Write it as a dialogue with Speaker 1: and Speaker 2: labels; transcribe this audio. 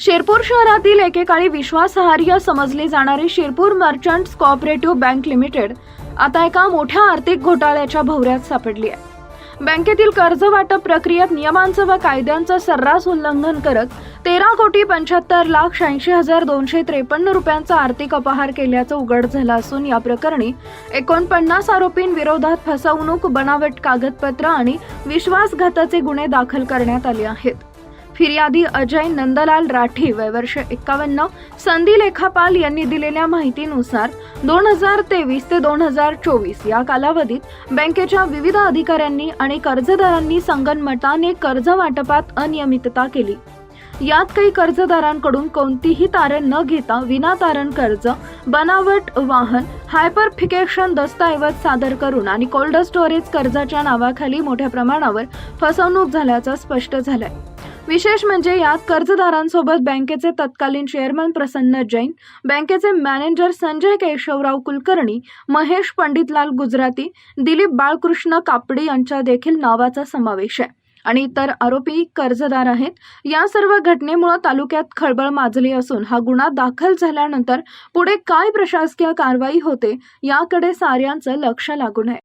Speaker 1: शिरपूर शहरातील एकेकाळी विश्वासार्ह समजले जाणारी Shirpur merchants cooperative bank limited आता एका मोठ्या आर्थिक घोटाळ्याच्या भोवऱ्यात सापडली आहे. बँकेतील कर्ज वाटप प्रक्रियेत नियमांचं व कायद्यांचं सर्रास उल्लंघन करत तेरा कोटी पंच्याहत्तर लाख शहाऐंशी हजार दोनशे त्रेपन्न रुपयांचा आर्थिक अपहार केल्याचं उघड झालं असून या प्रकरणी एकोणपन्नास आरोपींविरोधात फसवणूक बनावट कागदपत्र आणि विश्वासघाताचे गुन्हे दाखल करण्यात आले आहेत. फिर्यादी अजय नंदलाल राठी वय वर्ष एक्कावन्न. संधी लेखापाल यांनी दिलेल्या माहितीनुसार दोन हजार तेवीस ते दोन हजार चोवीस या कालावधीत बँकेच्या विविध अधिकाऱ्यांनी आणि कर्जदारांनी संगनमताने कर्ज वाटपात अनियमितता केली. यात काही कर्जदारांकडून कोणतीही तारण न घेता विनातारण कर्ज बनावट वाहन हायपरफिकेशन दस्तऐवज सादर करून आणि कोल्ड स्टोरेज कर्जाच्या नावाखाली मोठ्या प्रमाणावर फसवणूक झाल्याचं स्पष्ट झालंय. विशेष म्हणजे यात कर्जदारांसोबत बँकेचे तत्कालीन चेअरमन प्रसन्न जैन बँकेचे मॅनेजर संजय केशवराव कुलकर्णी महेश पंडितलाल गुजराती दिलीप बाळकृष्ण कापडी यांच्या देखील नावाचा समावेश आहे. आणि इतर आरोपी कर्जदार आहेत. या सर्व घटनेमुळे तालुक्यात खळबळ माजली असून हा गुन्हा दाखल झाल्यानंतर पुढे काय प्रशासकीय कारवाई होते याकडे साऱ्यांचं लक्ष लागून आहे.